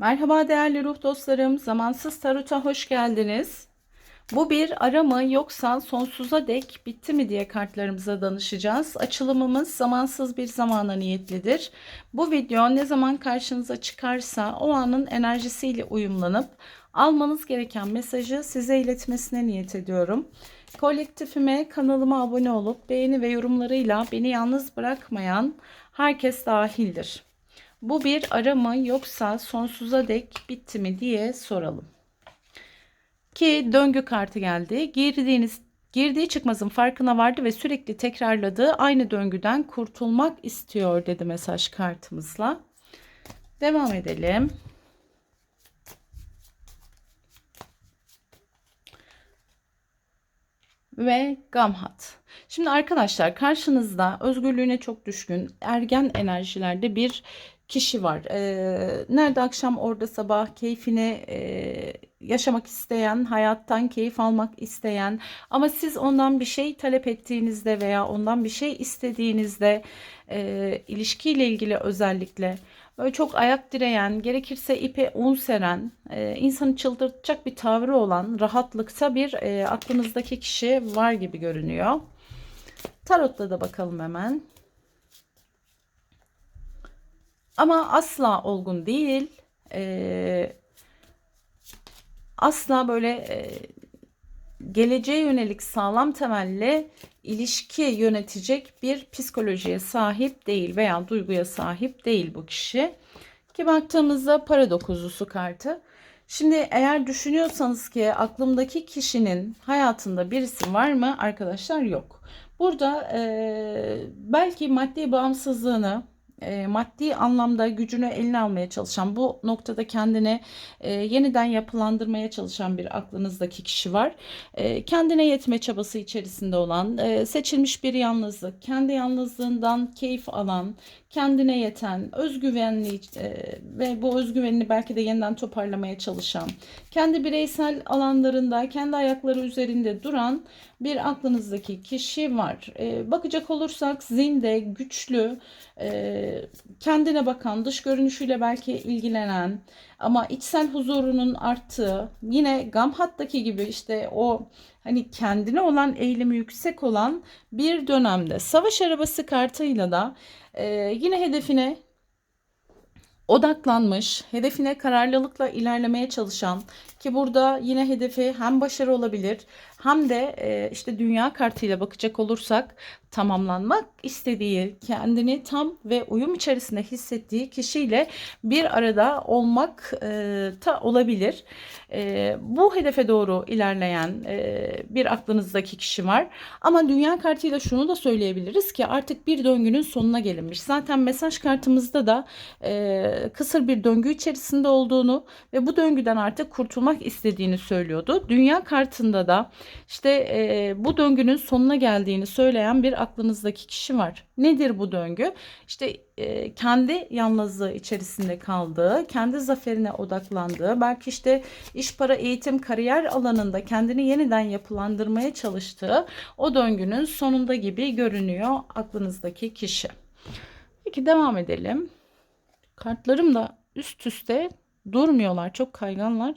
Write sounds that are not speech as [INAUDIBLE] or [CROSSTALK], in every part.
Merhaba değerli ruh dostlarım. Zamansız Tarot'a hoş geldiniz. Bu bir ara mı yoksa sonsuza dek bitti mi diye kartlarımıza danışacağız. Açılımımız zamansız bir zamana niyetlidir. Bu video ne zaman karşınıza çıkarsa o anın enerjisiyle uyumlanıp almanız gereken mesajı size iletmesine niyet ediyorum. Kolektifime kanalıma abone olup beğeni ve yorumlarıyla beni yalnız bırakmayan herkes dahildir. Bu bir ara mı yoksa sonsuza dek bitti mi diye soralım. Ki döngü kartı geldi. Girdiğiniz girdiği çıkmazın farkına vardı ve sürekli tekrarladığı aynı döngüden kurtulmak istiyor dedi mesaj kartımızla. Devam edelim. ve Gamhat. Şimdi arkadaşlar karşınızda özgürlüğüne çok düşkün ergen enerjilerde bir kişi var. Ee, nerede akşam orada sabah keyfini e, yaşamak isteyen, hayattan keyif almak isteyen ama siz ondan bir şey talep ettiğinizde veya ondan bir şey istediğinizde e, ilişkiyle ilgili özellikle böyle çok ayak direyen, gerekirse ipe un seren, e, insanı çıldırtacak bir tavrı olan rahatlıkta bir e, aklınızdaki kişi var gibi görünüyor. Tarot'ta da bakalım hemen. Ama asla olgun değil. E, asla böyle e, geleceğe yönelik sağlam temelli ilişki yönetecek bir psikolojiye sahip değil veya duyguya sahip değil bu kişi. Ki baktığımızda para dokuzusu kartı. Şimdi eğer düşünüyorsanız ki aklımdaki kişinin hayatında birisi var mı arkadaşlar yok. Burada e, belki maddi bağımsızlığını e, maddi anlamda gücünü eline almaya çalışan, bu noktada kendini e, yeniden yapılandırmaya çalışan bir aklınızdaki kişi var. E, kendine yetme çabası içerisinde olan, e, seçilmiş bir yalnızlık, kendi yalnızlığından keyif alan, kendine yeten, özgüvenli e, ve bu özgüvenini belki de yeniden toparlamaya çalışan, kendi bireysel alanlarında, kendi ayakları üzerinde duran bir aklınızdaki kişi var. E, bakacak olursak zinde, güçlü, e, kendine bakan, dış görünüşüyle belki ilgilenen ama içsel huzurunun arttığı, yine Gamhat'taki gibi işte o hani kendine olan eğilimi yüksek olan bir dönemde savaş arabası kartıyla da e, yine hedefine odaklanmış, hedefine kararlılıkla ilerlemeye çalışan ki burada yine hedefi hem başarı olabilir hem de e, işte dünya kartıyla bakacak olursak tamamlanmak istediği, kendini tam ve uyum içerisinde hissettiği kişiyle bir arada olmak e, da olabilir. E, bu hedefe doğru ilerleyen e, bir aklınızdaki kişi var. Ama dünya kartıyla şunu da söyleyebiliriz ki artık bir döngünün sonuna gelinmiş. Zaten mesaj kartımızda da e, kısır bir döngü içerisinde olduğunu ve bu döngüden artık kurtulmak istediğini söylüyordu. Dünya kartında da işte e, bu döngünün sonuna geldiğini söyleyen bir aklınızdaki kişi var. Nedir bu döngü? İşte e, kendi yalnızlığı içerisinde kaldığı, kendi zaferine odaklandığı, belki işte iş, para, eğitim, kariyer alanında kendini yeniden yapılandırmaya çalıştığı o döngünün sonunda gibi görünüyor aklınızdaki kişi. Peki devam edelim. Kartlarım da üst üste durmuyorlar. Çok kayganlar.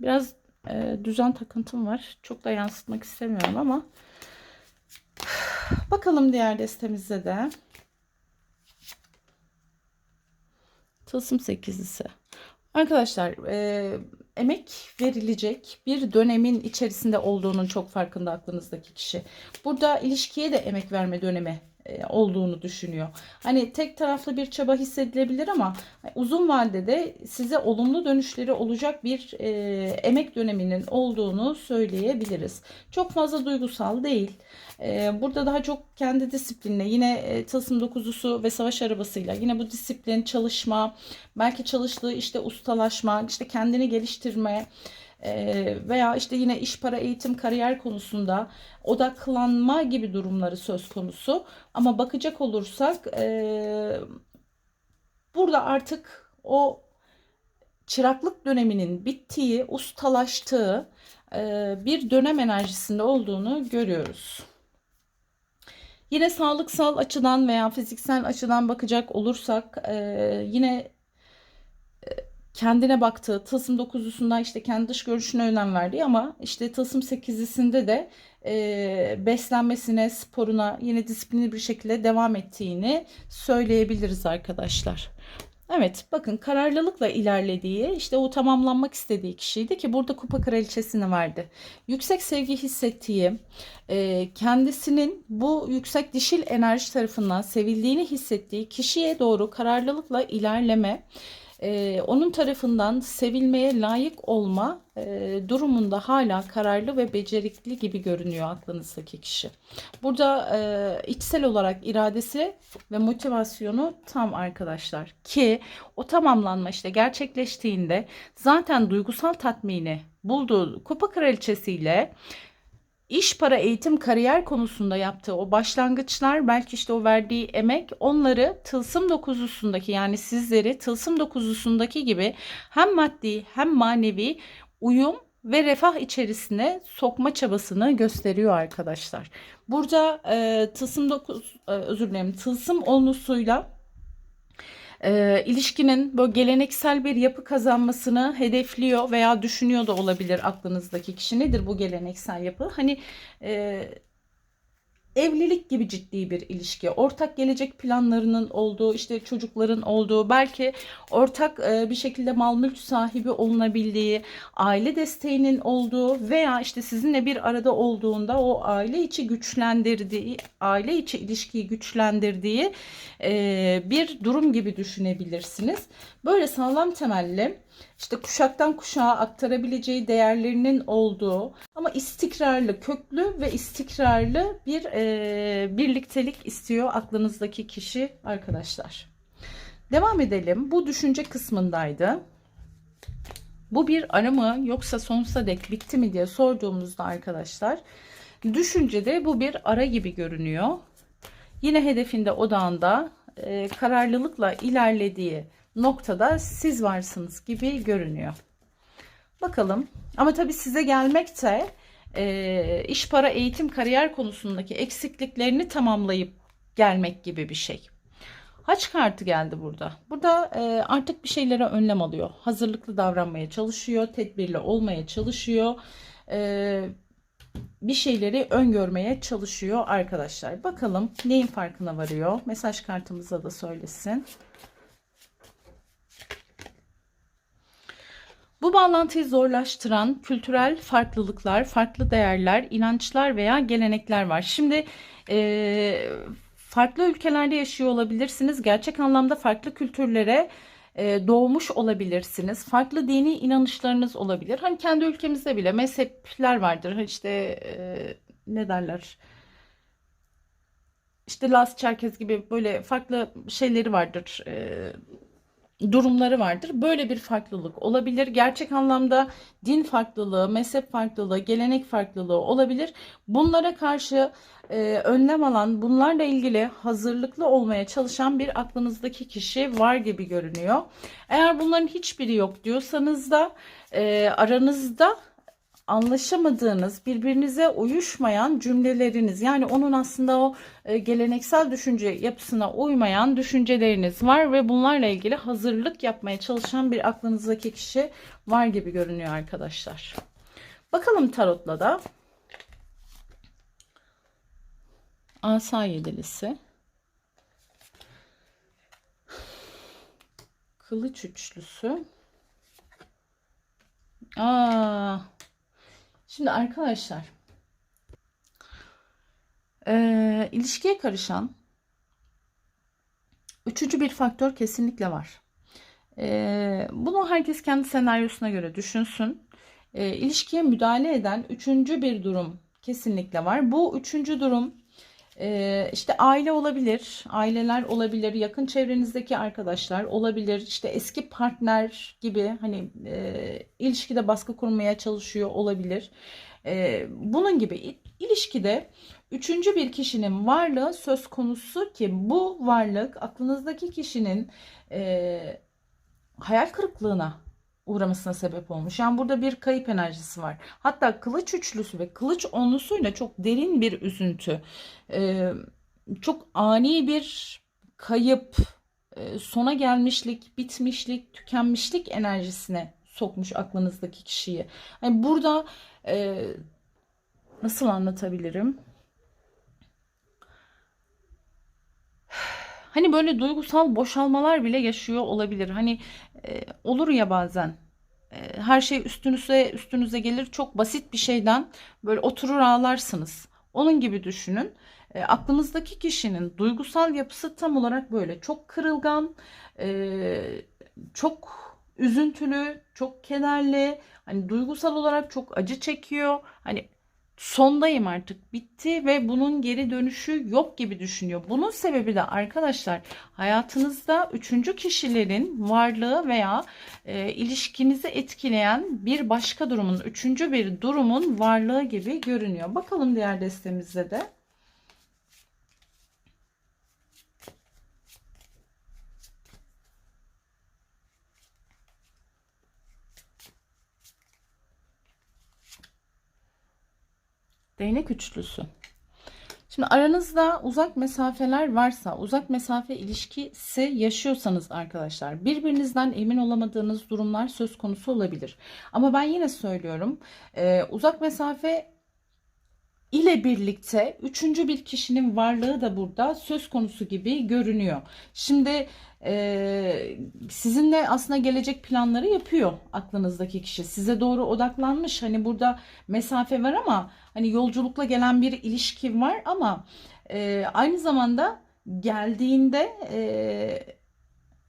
Biraz e, düzen takıntım var. Çok da yansıtmak istemiyorum ama [SIGHS] bakalım diğer destemizde de. Tılsım sekizlisi. Arkadaşlar e, emek verilecek bir dönemin içerisinde olduğunun çok farkında aklınızdaki kişi. Burada ilişkiye de emek verme dönemi olduğunu düşünüyor. Hani tek taraflı bir çaba hissedilebilir ama uzun vadede size olumlu dönüşleri olacak bir e, emek döneminin olduğunu söyleyebiliriz. Çok fazla duygusal değil. E, burada daha çok kendi disiplinle yine e, tılsım dokuzusu ve savaş arabasıyla yine bu disiplin, çalışma, belki çalıştığı işte ustalaşma, işte kendini geliştirme, veya işte yine iş, para, eğitim, kariyer konusunda odaklanma gibi durumları söz konusu. Ama bakacak olursak burada artık o çıraklık döneminin bittiği, ustalaştığı bir dönem enerjisinde olduğunu görüyoruz. Yine sağlıksal açıdan veya fiziksel açıdan bakacak olursak yine kendine baktığı tılsım 9'lusunda işte kendi dış görünüşüne önem verdiği ama işte tılsım 8'lisinde de e, beslenmesine, sporuna yine disiplinli bir şekilde devam ettiğini söyleyebiliriz arkadaşlar. Evet bakın kararlılıkla ilerlediği işte o tamamlanmak istediği kişiydi ki burada kupa kraliçesini verdi. Yüksek sevgi hissettiği e, kendisinin bu yüksek dişil enerji tarafından sevildiğini hissettiği kişiye doğru kararlılıkla ilerleme e, onun tarafından sevilmeye layık olma e, durumunda hala kararlı ve becerikli gibi görünüyor aklınızdaki kişi. Burada e, içsel olarak iradesi ve motivasyonu tam arkadaşlar ki o tamamlanma işte gerçekleştiğinde zaten duygusal tatmini bulduğu kupa kraliçesiyle iş, para, eğitim, kariyer konusunda yaptığı o başlangıçlar belki işte o verdiği emek onları tılsım dokuzusundaki yani sizleri tılsım dokuzusundaki gibi hem maddi hem manevi uyum ve refah içerisine sokma çabasını gösteriyor arkadaşlar. Burada e, tılsım dokuz e, özür dilerim tılsım onlusuyla e, ilişkinin böyle geleneksel bir yapı kazanmasını hedefliyor veya düşünüyor da olabilir aklınızdaki kişi. Nedir bu geleneksel yapı? Hani e, evlilik gibi ciddi bir ilişki, ortak gelecek planlarının olduğu, işte çocukların olduğu, belki ortak e, bir şekilde mal mülk sahibi olunabildiği, aile desteğinin olduğu veya işte sizinle bir arada olduğunda o aile içi güçlendirdiği, aile içi ilişkiyi güçlendirdiği e, bir durum gibi düşünebilirsiniz. Böyle sağlam temelli işte kuşaktan kuşağa aktarabileceği değerlerinin olduğu ama istikrarlı, köklü ve istikrarlı bir e, birliktelik istiyor aklınızdaki kişi arkadaşlar. Devam edelim. Bu düşünce kısmındaydı. Bu bir ara mı yoksa sonsuza dek bitti mi diye sorduğumuzda arkadaşlar düşüncede bu bir ara gibi görünüyor. Yine hedefinde odağında e, kararlılıkla ilerlediği noktada siz varsınız gibi görünüyor. Bakalım ama tabii size gelmek de e, iş para eğitim kariyer konusundaki eksikliklerini tamamlayıp gelmek gibi bir şey. Haç kartı geldi burada. Burada e, artık bir şeylere önlem alıyor. Hazırlıklı davranmaya çalışıyor. Tedbirli olmaya çalışıyor. E, bir şeyleri öngörmeye çalışıyor arkadaşlar. Bakalım neyin farkına varıyor. Mesaj kartımıza da söylesin. Bu bağlantıyı zorlaştıran kültürel farklılıklar, farklı değerler, inançlar veya gelenekler var. Şimdi e, farklı ülkelerde yaşıyor olabilirsiniz. Gerçek anlamda farklı kültürlere e, doğmuş olabilirsiniz. Farklı dini inanışlarınız olabilir. Hani kendi ülkemizde bile mezhepler vardır. İşte e, ne derler? İşte Laz Çerkez gibi böyle farklı şeyleri vardır. E, durumları vardır. Böyle bir farklılık olabilir. Gerçek anlamda din farklılığı, mezhep farklılığı, gelenek farklılığı olabilir. Bunlara karşı e, önlem alan, bunlarla ilgili hazırlıklı olmaya çalışan bir aklınızdaki kişi var gibi görünüyor. Eğer bunların hiçbiri yok diyorsanız da e, aranızda anlaşamadığınız, birbirinize uyuşmayan cümleleriniz yani onun aslında o e, geleneksel düşünce yapısına uymayan düşünceleriniz var ve bunlarla ilgili hazırlık yapmaya çalışan bir aklınızdaki kişi var gibi görünüyor arkadaşlar. Bakalım tarotla da. Asa yedilisi. Kılıç üçlüsü. Aa, Şimdi arkadaşlar e, ilişkiye karışan üçüncü bir faktör kesinlikle var. E, bunu herkes kendi senaryosuna göre düşünsün. E, ilişkiye müdahale eden üçüncü bir durum kesinlikle var. Bu üçüncü durum ee, işte aile olabilir, aileler olabilir, yakın çevrenizdeki arkadaşlar olabilir, işte eski partner gibi hani e, ilişkide baskı kurmaya çalışıyor olabilir. E, bunun gibi ilişkide üçüncü bir kişinin varlığı söz konusu ki bu varlık aklınızdaki kişinin e, hayal kırıklığına uğramasına sebep olmuş. Yani burada bir kayıp enerjisi var. Hatta kılıç üçlüsü ve kılıç onlusuyla çok derin bir üzüntü. Ee, çok ani bir kayıp e, sona gelmişlik, bitmişlik, tükenmişlik enerjisine sokmuş aklınızdaki kişiyi. Yani burada e, nasıl anlatabilirim? Hani böyle duygusal boşalmalar bile yaşıyor olabilir. Hani e, olur ya bazen e, her şey üstünüze üstünüze gelir çok basit bir şeyden böyle oturur ağlarsınız. Onun gibi düşünün. E, aklınızdaki kişinin duygusal yapısı tam olarak böyle. Çok kırılgan, e, çok üzüntülü, çok kederli. Hani duygusal olarak çok acı çekiyor. Hani sondayım artık bitti ve bunun geri dönüşü yok gibi düşünüyor. Bunun sebebi de arkadaşlar hayatınızda üçüncü kişilerin varlığı veya e, ilişkinizi etkileyen bir başka durumun, üçüncü bir durumun varlığı gibi görünüyor. Bakalım diğer destemizde de. Değnek üçlüsü. Şimdi aranızda uzak mesafeler varsa, uzak mesafe ilişkisi yaşıyorsanız arkadaşlar, birbirinizden emin olamadığınız durumlar söz konusu olabilir. Ama ben yine söylüyorum, uzak mesafe ile birlikte üçüncü bir kişinin varlığı da burada söz konusu gibi görünüyor. Şimdi e, sizinle aslında gelecek planları yapıyor aklınızdaki kişi. Size doğru odaklanmış. Hani burada mesafe var ama hani yolculukla gelen bir ilişki var ama e, aynı zamanda geldiğinde e,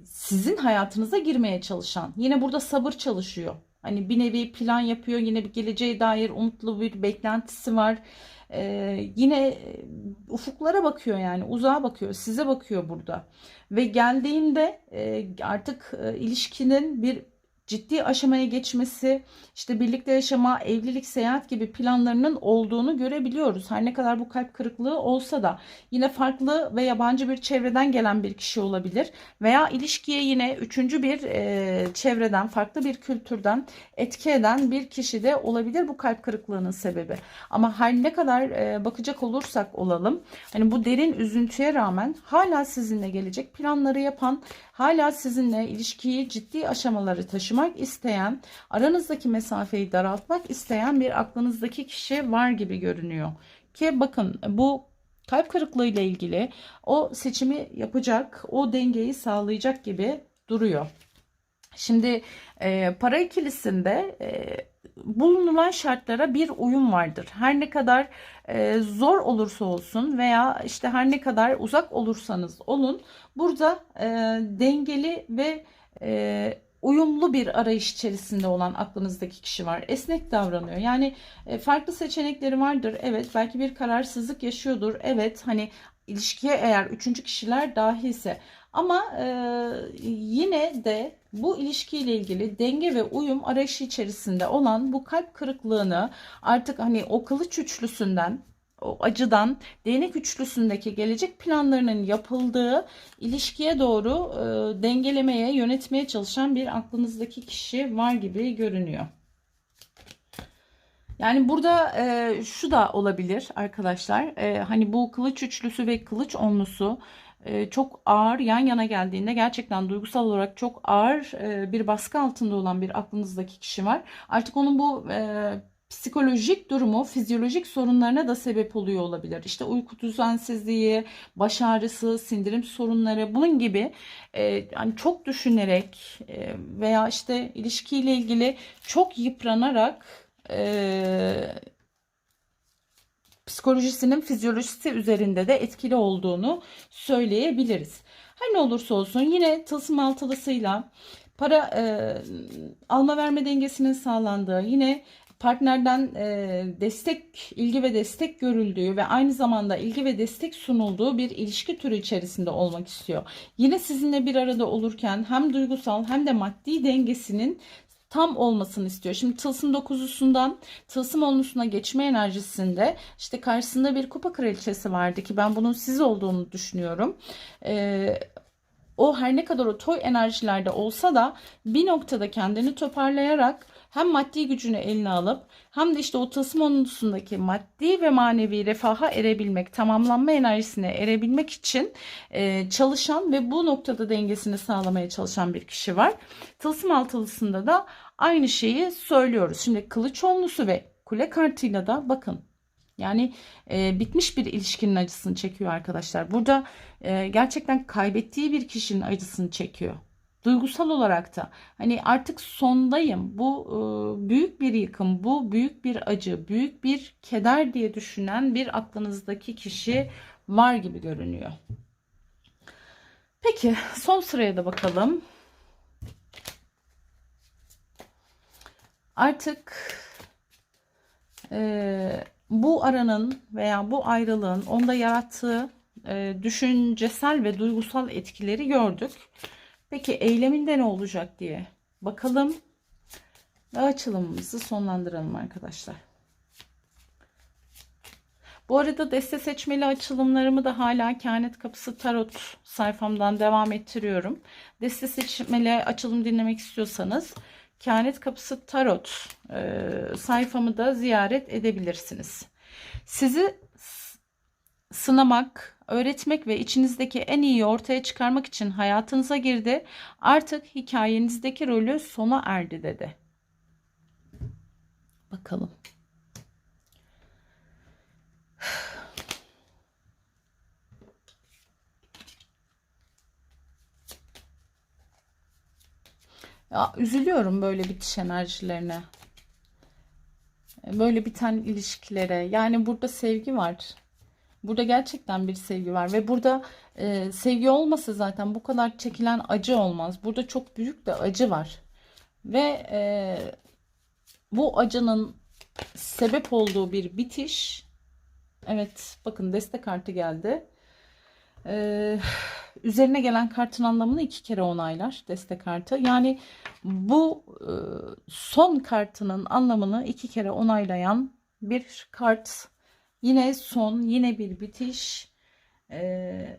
sizin hayatınıza girmeye çalışan yine burada sabır çalışıyor. Hani bir nevi plan yapıyor yine bir geleceğe dair umutlu bir beklentisi var. Ee, yine ufuklara bakıyor yani uzağa bakıyor size bakıyor burada. Ve geldiğinde e, artık e, ilişkinin bir ciddi aşamaya geçmesi, işte birlikte yaşama, evlilik, seyahat gibi planlarının olduğunu görebiliyoruz. Her ne kadar bu kalp kırıklığı olsa da yine farklı ve yabancı bir çevreden gelen bir kişi olabilir veya ilişkiye yine üçüncü bir e, çevreden, farklı bir kültürden etki eden bir kişi de olabilir bu kalp kırıklığının sebebi. Ama her ne kadar e, bakacak olursak olalım, hani bu derin üzüntüye rağmen hala sizinle gelecek planları yapan, hala sizinle ilişkiyi ciddi aşamaları taşımak isteyen, aranızdaki mesafeyi daraltmak isteyen bir aklınızdaki kişi var gibi görünüyor. Ki bakın bu kalp kırıklığı ile ilgili o seçimi yapacak, o dengeyi sağlayacak gibi duruyor. Şimdi e, para ikilisinde e, bulunulan şartlara bir uyum vardır. Her ne kadar e, zor olursa olsun veya işte her ne kadar uzak olursanız olun burada e, dengeli ve e, uyumlu bir arayış içerisinde olan aklınızdaki kişi var. Esnek davranıyor. Yani e, farklı seçenekleri vardır. Evet belki bir kararsızlık yaşıyordur. Evet hani ilişkiye eğer üçüncü kişiler dahilse ama e, yine de bu ilişkiyle ilgili denge ve uyum arayışı içerisinde olan bu kalp kırıklığını artık hani o kılıç üçlüsünden o acıdan değnek üçlüsündeki gelecek planlarının yapıldığı ilişkiye doğru e, dengelemeye, yönetmeye çalışan bir aklınızdaki kişi var gibi görünüyor. Yani burada e, şu da olabilir arkadaşlar. E, hani bu kılıç üçlüsü ve kılıç onlusu e, çok ağır yan yana geldiğinde gerçekten duygusal olarak çok ağır e, bir baskı altında olan bir aklınızdaki kişi var. Artık onun bu e, psikolojik durumu fizyolojik sorunlarına da sebep oluyor olabilir. İşte uyku düzensizliği, baş ağrısı, sindirim sorunları bunun gibi e, yani çok düşünerek e, veya işte ilişkiyle ilgili çok yıpranarak e, psikolojisinin fizyolojisi üzerinde de etkili olduğunu söyleyebiliriz. Her ne olursa olsun yine tılsım altılısıyla para e, alma verme dengesinin sağlandığı, yine partnerden e, destek, ilgi ve destek görüldüğü ve aynı zamanda ilgi ve destek sunulduğu bir ilişki türü içerisinde olmak istiyor. Yine sizinle bir arada olurken hem duygusal hem de maddi dengesinin tam olmasını istiyor. Şimdi tılsım dokuzusundan tılsım onlusuna geçme enerjisinde işte karşısında bir kupa kraliçesi vardı ki ben bunun siz olduğunu düşünüyorum. Ee, o her ne kadar o toy enerjilerde olsa da bir noktada kendini toparlayarak hem maddi gücünü eline alıp hem de işte o tılsım onlusundaki maddi ve manevi refaha erebilmek, tamamlanma enerjisine erebilmek için e, çalışan ve bu noktada dengesini sağlamaya çalışan bir kişi var. Tılsım altılısında da aynı şeyi söylüyoruz. Şimdi kılıç onlusu ve kule kartıyla da bakın yani e, bitmiş bir ilişkinin acısını çekiyor arkadaşlar. Burada e, gerçekten kaybettiği bir kişinin acısını çekiyor. Duygusal olarak da hani artık sondayım. Bu e, büyük bir yıkım, bu büyük bir acı, büyük bir keder diye düşünen bir aklınızdaki kişi var gibi görünüyor. Peki son sıraya da bakalım. Artık e, bu aranın veya bu ayrılığın onda yarattığı e, düşüncesel ve duygusal etkileri gördük. Peki eyleminde ne olacak diye bakalım ve açılımımızı sonlandıralım arkadaşlar. Bu arada deste seçmeli açılımlarımı da hala Kehanet Kapısı Tarot sayfamdan devam ettiriyorum. Deste seçmeli açılım dinlemek istiyorsanız Kehanet Kapısı Tarot e, sayfamı da ziyaret edebilirsiniz. Sizi sınamak, öğretmek ve içinizdeki en iyi ortaya çıkarmak için hayatınıza girdi. Artık hikayenizdeki rolü sona erdi dedi. Bakalım. [SIGHS] Ya, üzülüyorum böyle bitiş enerjilerine. Böyle biten ilişkilere. Yani burada sevgi var. Burada gerçekten bir sevgi var ve burada e, sevgi olmasa zaten bu kadar çekilen acı olmaz. Burada çok büyük bir acı var. Ve e, bu acının sebep olduğu bir bitiş. Evet bakın destek kartı geldi. Ee, üzerine gelen kartın anlamını iki kere onaylar destek kartı. Yani bu e, son kartının anlamını iki kere onaylayan bir kart. Yine son, yine bir bitiş. Ee,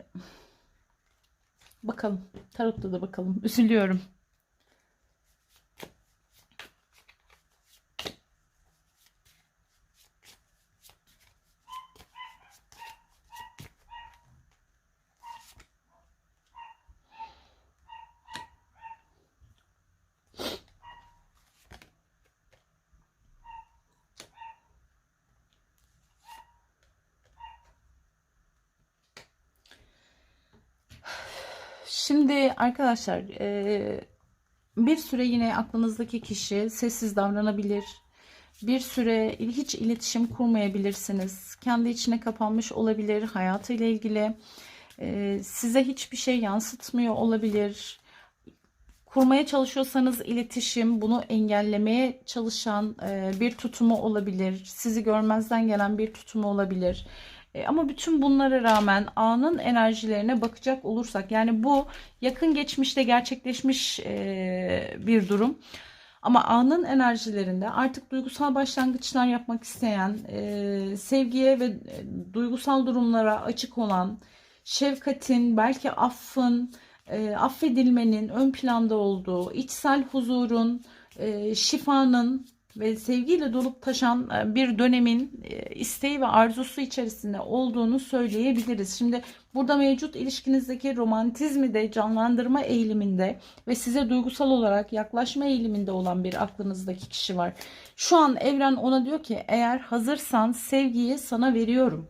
bakalım. Tarotta da bakalım. Üzülüyorum. Şimdi arkadaşlar e, bir süre yine aklınızdaki kişi sessiz davranabilir. Bir süre hiç iletişim kurmayabilirsiniz. Kendi içine kapanmış olabilir hayatıyla ilgili. E, size hiçbir şey yansıtmıyor olabilir. Kurmaya çalışıyorsanız iletişim bunu engellemeye çalışan e, bir tutumu olabilir. Sizi görmezden gelen bir tutumu olabilir. E, ama bütün bunlara rağmen anın enerjilerine bakacak olursak yani bu yakın geçmişte gerçekleşmiş e, bir durum. Ama anın enerjilerinde artık duygusal başlangıçlar yapmak isteyen, e, sevgiye ve duygusal durumlara açık olan, şefkatin, belki affın, affedilmenin ön planda olduğu, içsel huzurun, şifanın ve sevgiyle dolup taşan e, bir dönemin e, isteği ve arzusu içerisinde olduğunu söyleyebiliriz. Şimdi burada mevcut ilişkinizdeki romantizmi de canlandırma eğiliminde ve size duygusal olarak yaklaşma eğiliminde olan bir aklınızdaki kişi var. Şu an evren ona diyor ki eğer hazırsan sevgiyi sana veriyorum.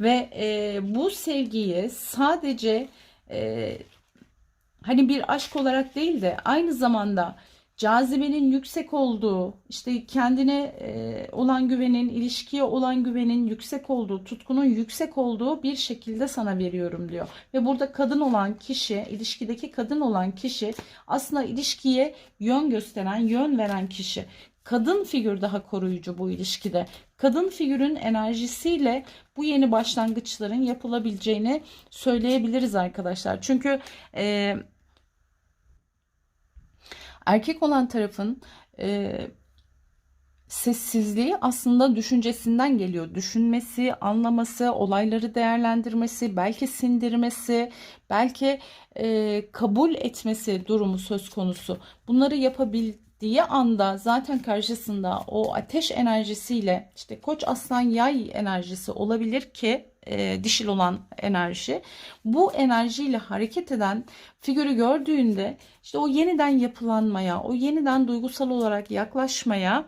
Ve e, bu sevgiyi sadece e, hani bir aşk olarak değil de aynı zamanda cazibenin yüksek olduğu, işte kendine e, olan güvenin, ilişkiye olan güvenin yüksek olduğu, tutkunun yüksek olduğu bir şekilde sana veriyorum diyor. Ve burada kadın olan kişi, ilişkideki kadın olan kişi aslında ilişkiye yön gösteren, yön veren kişi. Kadın figür daha koruyucu bu ilişkide. Kadın figürün enerjisiyle bu yeni başlangıçların yapılabileceğini söyleyebiliriz arkadaşlar. Çünkü e, erkek olan tarafın e, sessizliği aslında düşüncesinden geliyor. Düşünmesi, anlaması, olayları değerlendirmesi, belki sindirmesi, belki e, kabul etmesi durumu söz konusu. Bunları yapabildiği anda zaten karşısında o ateş enerjisiyle işte koç aslan yay enerjisi olabilir ki e, dişil olan enerji. Bu enerjiyle hareket eden figürü gördüğünde işte o yeniden yapılanmaya, o yeniden duygusal olarak yaklaşmaya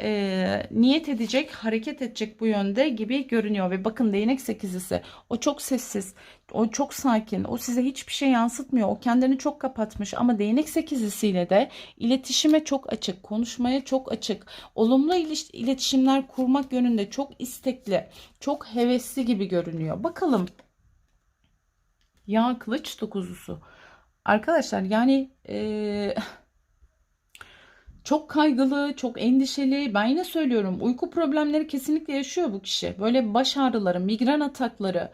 e, niyet edecek, hareket edecek bu yönde gibi görünüyor. Ve bakın değnek sekizlisi o çok sessiz, o çok sakin, o size hiçbir şey yansıtmıyor. O kendini çok kapatmış ama değnek sekizlisiyle de iletişime çok açık, konuşmaya çok açık, olumlu iletişimler kurmak yönünde çok istekli, çok hevesli gibi görünüyor. Bakalım ya kılıç dokuzusu. Arkadaşlar yani eee, çok kaygılı, çok endişeli. Ben yine söylüyorum uyku problemleri kesinlikle yaşıyor bu kişi. Böyle baş ağrıları, migren atakları,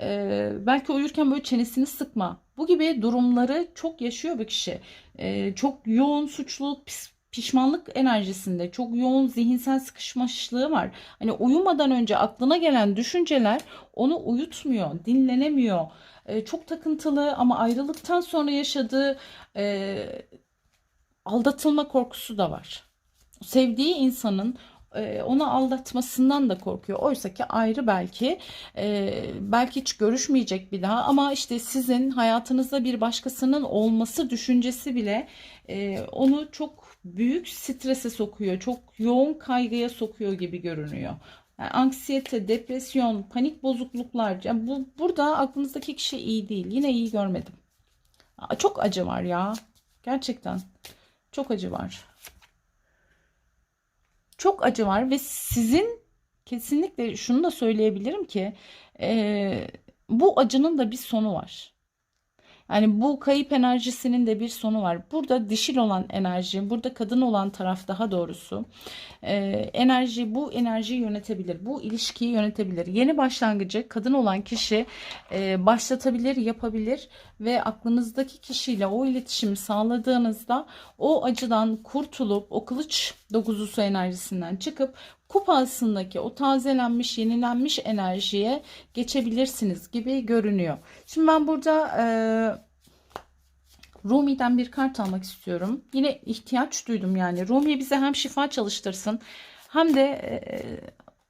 eee, belki uyurken böyle çenesini sıkma. Bu gibi durumları çok yaşıyor bu kişi. Eee, çok yoğun suçluluk, pis- pişmanlık enerjisinde, çok yoğun zihinsel sıkışmışlığı var. Hani uyumadan önce aklına gelen düşünceler onu uyutmuyor, dinlenemiyor. Eee, çok takıntılı ama ayrılıktan sonra yaşadığı eee, aldatılma korkusu da var. Sevdiği insanın e, onu aldatmasından da korkuyor. Oysa ki ayrı belki e, belki hiç görüşmeyecek bir daha ama işte sizin hayatınızda bir başkasının olması düşüncesi bile e, onu çok büyük strese sokuyor. Çok yoğun kaygıya sokuyor gibi görünüyor. Yani anksiyete, depresyon, panik bozukluklar. Yani bu burada aklınızdaki kişi iyi değil. Yine iyi görmedim. Aa, Çok acı var ya. Gerçekten. Çok acı var. Çok acı var ve sizin kesinlikle şunu da söyleyebilirim ki eee, bu acının da bir sonu var. Yani bu kayıp enerjisinin de bir sonu var. Burada dişil olan enerji, burada kadın olan taraf daha doğrusu e, enerji, bu enerjiyi yönetebilir. Bu ilişkiyi yönetebilir. Yeni başlangıcı kadın olan kişi e, başlatabilir, yapabilir ve aklınızdaki kişiyle o iletişimi sağladığınızda o acıdan kurtulup o kılıç dokuzusu enerjisinden çıkıp kupasındaki o tazelenmiş, yenilenmiş enerjiye geçebilirsiniz gibi görünüyor. Şimdi ben burada e, Rumi'den bir kart almak istiyorum. Yine ihtiyaç duydum yani. Rumi bize hem şifa çalıştırsın hem de e,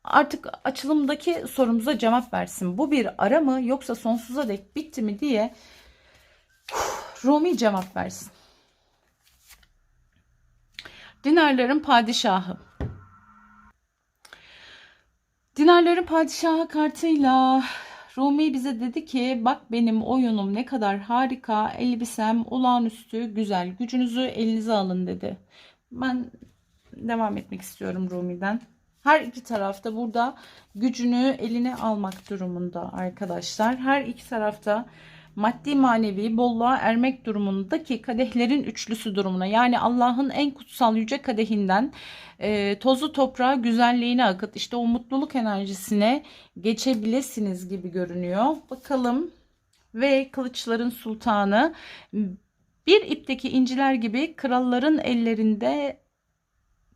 artık açılımdaki sorumuza cevap versin. Bu bir ara mı yoksa sonsuza dek bitti mi diye Rumi cevap versin. Dinarların padişahı. Dinarların padişahı kartıyla Rumi bize dedi ki bak benim oyunum ne kadar harika, elbisem olağanüstü, güzel. Gücünüzü elinize alın dedi. Ben devam etmek istiyorum Rumi'den. Her iki tarafta burada gücünü eline almak durumunda arkadaşlar. Her iki tarafta maddi manevi bolluğa ermek durumundaki kadehlerin üçlüsü durumuna yani Allah'ın en kutsal yüce kadehinden e, tozu toprağa güzelliğine akıt işte o mutluluk enerjisine geçebilirsiniz gibi görünüyor. Bakalım ve kılıçların sultanı bir ipteki inciler gibi kralların ellerinde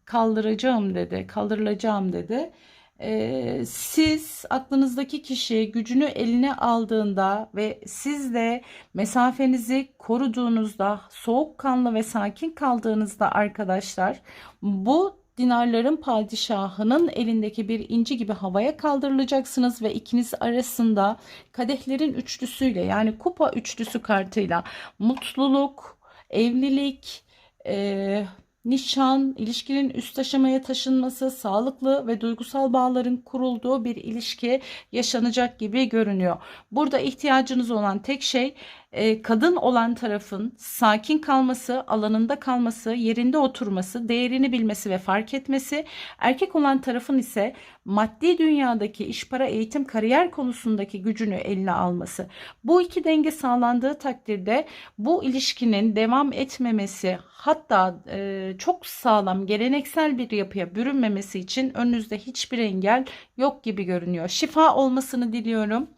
kaldıracağım dedi kaldırılacağım dedi. Ee, siz aklınızdaki kişi gücünü eline aldığında ve siz de mesafenizi koruduğunuzda soğukkanlı ve sakin kaldığınızda arkadaşlar bu dinarların padişahının elindeki bir inci gibi havaya kaldırılacaksınız ve ikiniz arasında kadehlerin üçlüsüyle yani kupa üçlüsü kartıyla mutluluk, evlilik, e, nişan, ilişkinin üst aşamaya taşınması, sağlıklı ve duygusal bağların kurulduğu bir ilişki yaşanacak gibi görünüyor. Burada ihtiyacınız olan tek şey e, kadın olan tarafın sakin kalması, alanında kalması, yerinde oturması, değerini bilmesi ve fark etmesi. Erkek olan tarafın ise maddi dünyadaki iş, para, eğitim, kariyer konusundaki gücünü eline alması. Bu iki denge sağlandığı takdirde bu ilişkinin devam etmemesi hatta e, çok sağlam geleneksel bir yapıya bürünmemesi için önünüzde hiçbir engel yok gibi görünüyor. Şifa olmasını diliyorum.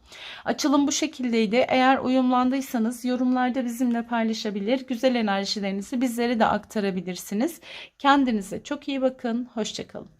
Açılım bu şekildeydi. Eğer uyumlandıysanız yorumlarda bizimle paylaşabilir. Güzel enerjilerinizi bizlere de aktarabilirsiniz. Kendinize çok iyi bakın. Hoşçakalın.